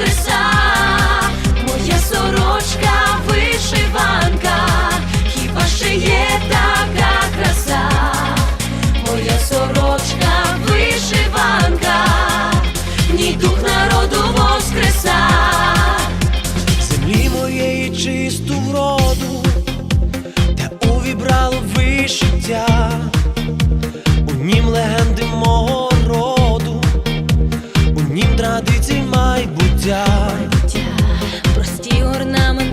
воскреса. Моя сорочка вишиванка, хіба ще є така краса? Моя сорочка вишиванка, в ній дух народу воскреса. землі моєї чисту вроду, та увібрало вишиття, у нім легенди мого роду, у традицій. Прості орнаменти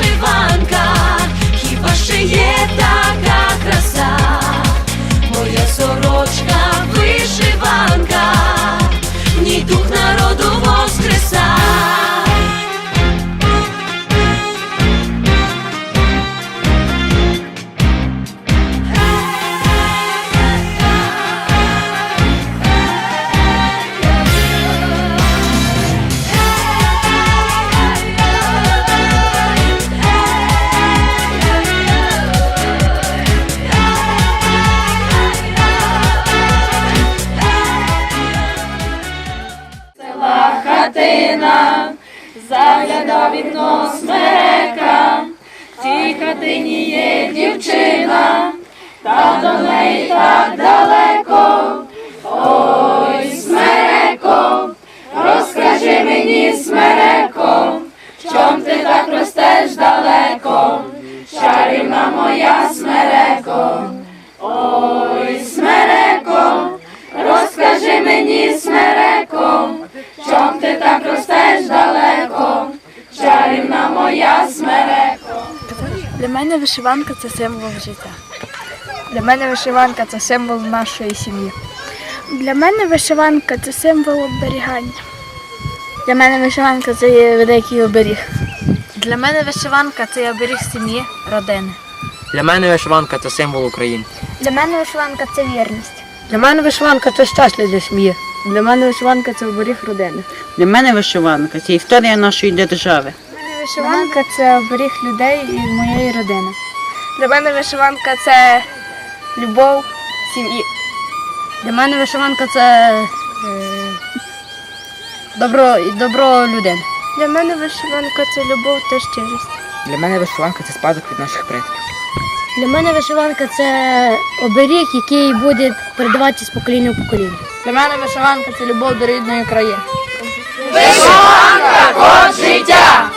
вишиванка, хатина, загляда вікно смерека, в тій хатині є дівчина, та до неї так далеко. Ой, смереко, розкажи мені, смереко, чом ти так ростеш далеко, Для мене вишиванка це символ життя. Для мене вишиванка це символ нашої сім'ї. Для мене вишиванка це символ оберігання. Для мене вишиванка це є великий оберіг. Для мене вишиванка це є оберіг сім'ї, родини. Для мене вишиванка це символ України. Для мене вишиванка це вірність. Для мене вишиванка це щастя для сім'ї. Для мене вишиванка це оберіг родини. Для мене вишиванка це історія нашої держави. Вишиванка це оберіг людей і моєї родини. Для мене вишиванка це любов сім'ї. Для мене вишиванка це добро, добро людини. Для мене вишиванка це любов та щирість. Для мене вишиванка це спадок від наших предків. Для мене вишиванка це оберіг, який буде передаватися з покоління в покоління. Для мене вишиванка це любов до рідної країни. Вишиванка код життя,